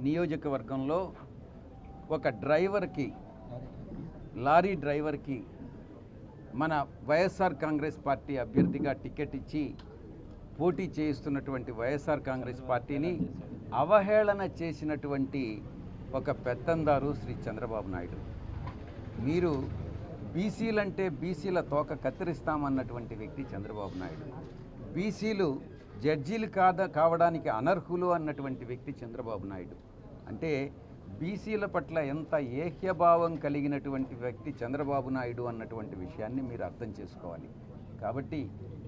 నియోజకవర్గంలో ఒక డ్రైవర్కి లారీ డ్రైవర్కి మన వైఎస్ఆర్ కాంగ్రెస్ పార్టీ అభ్యర్థిగా టికెట్ ఇచ్చి పోటీ చేయిస్తున్నటువంటి వైఎస్ఆర్ కాంగ్రెస్ పార్టీని అవహేళన చేసినటువంటి ఒక పెత్తందారు శ్రీ చంద్రబాబు నాయుడు. మీరు బీసీలంటే బీసీల తోక కత్తిరిస్తామన్నటువంటి వ్యక్తి చంద్రబాబు నాయుడు. బీసీలు జడ్జీలు కాద కావడానికి అనర్హులు అన్నటువంటి వ్యక్తి చంద్రబాబు నాయుడు. అంటే బీసీల పట్ల ఎంత ఏహ్యభావం కలిగినటువంటి వ్యక్తి చంద్రబాబు నాయుడు అన్నటువంటి విషయాన్ని మీరు అర్థం చేసుకోవాలి. కాబట్టి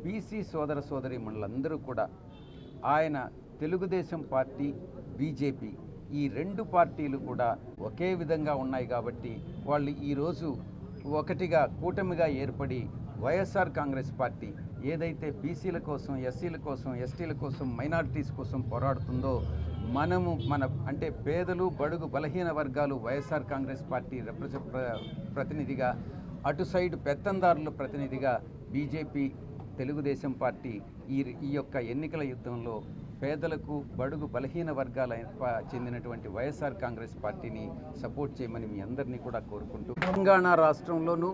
బీసీ సోదర సోదరి మనలందరూ కూడా ఆయన తెలుగుదేశం పార్టీ బీజేపీ ఈ రెండు పార్టీలు కూడా ఒకే విధంగా ఉన్నాయి కాబట్టి వాళ్ళు ఈరోజు ఒకటిగా కూటమిగా ఏర్పడి వైఎస్ఆర్ కాంగ్రెస్ పార్టీ ఏదైతే బీసీల కోసం ఎస్సీల కోసం ఎస్టీల కోసం మైనారిటీస్ కోసం పోరాడుతుందో మనము మన అంటే పేదలు బడుగు బలహీన వర్గాలు వైఎస్ఆర్ కాంగ్రెస్ పార్టీ రెప్రజ ప్ర- ప్రతినిధిగా అటు సైడ్ పెత్తందారుల ప్రతినిధిగా బీజేపీ తెలుగుదేశం పార్టీ ఈ ఈ యొక్క ఎన్నికల యుద్ధంలో పేదలకు బడుగు బలహీన వర్గాల చెందినటువంటి వైఎస్ఆర్ కాంగ్రెస్ పార్టీని సపోర్ట్ చేయమని మీ అందరినీ కూడా కోరుకుంటూ తెలంగాణ రాష్ట్రంలోనూ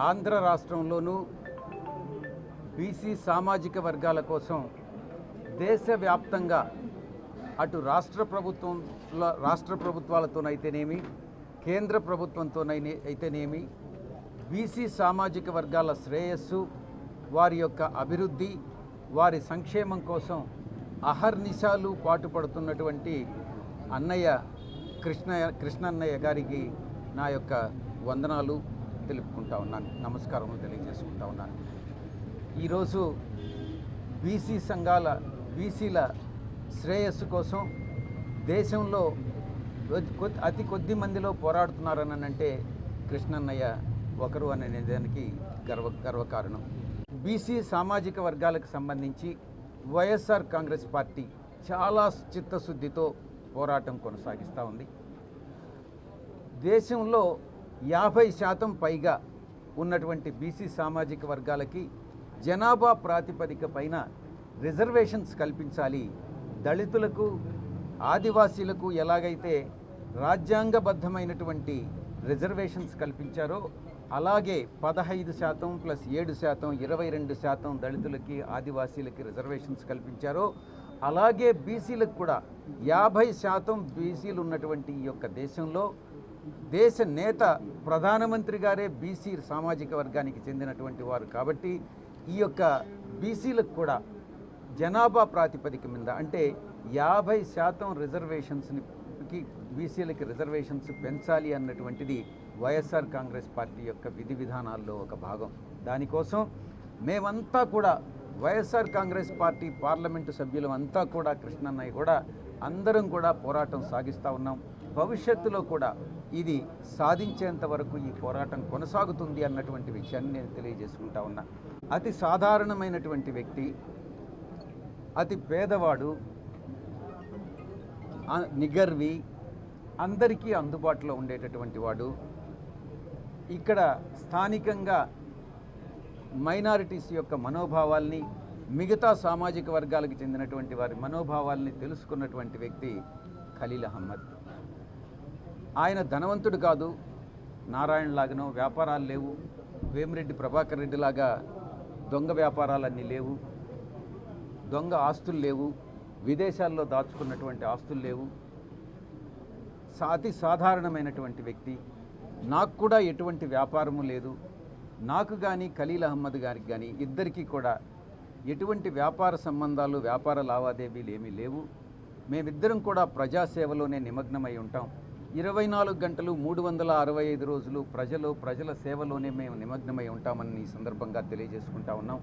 ఆంధ్ర రాష్ట్రంలోనూ బీసీ సామాజిక వర్గాల కోసం దేశవ్యాప్తంగా అటు రాష్ట్ర ప్రభుత్వం రాష్ట్ర ప్రభుత్వాలతోనైతేనేమి కేంద్ర ప్రభుత్వంతోనైతే అయితేనేమి బీసీ సామాజిక వర్గాల శ్రేయస్సు వారి యొక్క అభివృద్ధి వారి సంక్షేమం కోసం అహర్నిశాలు పాటుపడుతున్నటువంటి అన్నయ్య కృష్ణ కృష్ణన్నయ్య గారికి నా యొక్క వందనాలు తెలుపుకుంటా ఉన్నాను నమస్కారములు తెలియజేసుకుంటా ఉన్నాను. ఈరోజు బీసీ సంఘాల బీసీల శ్రేయస్సు కోసం దేశంలో కొద్ది- కొద్ది- అతి కొద్ది మందిలో పోరాడుతున్నారని అంటే కృష్ణన్నయ్య ఒకరు అనే దానికి గర్వ గర్వకారణం. బీసీ సామాజిక వర్గాలకు సంబంధించి వైఎస్ఆర్ కాంగ్రెస్ పార్టీ చాలా చిత్తశుద్ధితో పోరాటం కొనసాగిస్తూ ఉంది. దేశంలో యాభై శాతం పైగా ఉన్నటువంటి బీసీ సామాజిక వర్గాలకి జనాభా ప్రాతిపదిక పైన రిజర్వేషన్స్ కల్పించాలి. దళితులకు ఆదివాసీలకు ఎలాగైతే రాజ్యాంగబద్ధమైనటువంటి రిజర్వేషన్స్ కల్పించారో అలాగే పదహైదు శాతం ప్లస్ ఏడు శాతం ఇరవై రెండు శాతం దళితులకి ఆదివాసీలకి రిజర్వేషన్స్ కల్పించారో అలాగే బీసీలకు కూడా యాభై శాతం బీసీలు ఉన్నటువంటి ఈ యొక్క దేశంలో దేశ నేత ప్రధానమంత్రి గారే బీసీ సామాజిక వర్గానికి చెందినటువంటి వారు కాబట్టి ఈ యొక్క బీసీలకు కూడా జనాభా ప్రాతిపదిక మీద అంటే యాభై శాతం రిజర్వేషన్స్ని రిజర్వేషన్స్కి బీసీలకి రిజర్వేషన్స్ పెంచాలి అన్నటువంటిది వైఎస్ఆర్ కాంగ్రెస్ పార్టీ యొక్క విధి విధానాల్లో ఒక భాగం. దానికోసం మేమంతా కూడా వైఎస్ఆర్ కాంగ్రెస్ పార్టీ పార్లమెంటు సభ్యులం అంతా కూడా కృష్ణన్నయ్య కూడా అందరం కూడా పోరాటం సాగిస్తూ ఉన్నాం. భవిష్యత్తులో కూడా ఇది సాధించేంత వరకు ఈ పోరాటం కొనసాగుతుంది అన్నటువంటి విషయాన్ని నేను తెలియజేసుకుంటా ఉన్నా. అతి సాధారణమైనటువంటి వ్యక్తి అతి పేదవాడు నిగర్వి అందరికీ అందుబాటులో ఉండేటటువంటి వాడు. ఇక్కడ స్థానికంగా మైనారిటీస్ యొక్క మనోభావాల్ని మిగతా సామాజిక వర్గాలకు చెందినటువంటి వారి మనోభావాల్ని తెలుసుకున్నటువంటి వ్యక్తి ఖలీల్ అహ్మద్. ఆయన ధనవంతుడు కాదు నారాయణ లాగానో వ్యాపారాలు లేవు వేమిరెడ్డి ప్రభాకర్ రెడ్డి లాగా దొంగ వ్యాపారాలన్నీ లేవు దొంగ ఆస్తులు లేవు విదేశాల్లో దాచుకున్నటువంటి ఆస్తులు లేవు. అతి సాధారణమైనటువంటి వ్యక్తి. నాకు కూడా ఎటువంటి వ్యాపారము లేదు. నాకు కానీ ఖలీల్ అహ్మద్ గారికి కానీ ఇద్దరికీ కూడా ఎటువంటి వ్యాపార సంబంధాలు వ్యాపార లావాదేవీలు ఏమీ లేవు. మేమిద్దరం కూడా ప్రజాసేవలోనే నిమగ్నమై ఉంటాం. ఇరవై నాలుగు గంటలు మూడు వందల అరవై ఐదు రోజులు ప్రజలు ప్రజల సేవలోనే మేము నిమగ్నమై ఉంటామని ఈ సందర్భంగా తెలియజేసుకుంటా ఉన్నాం.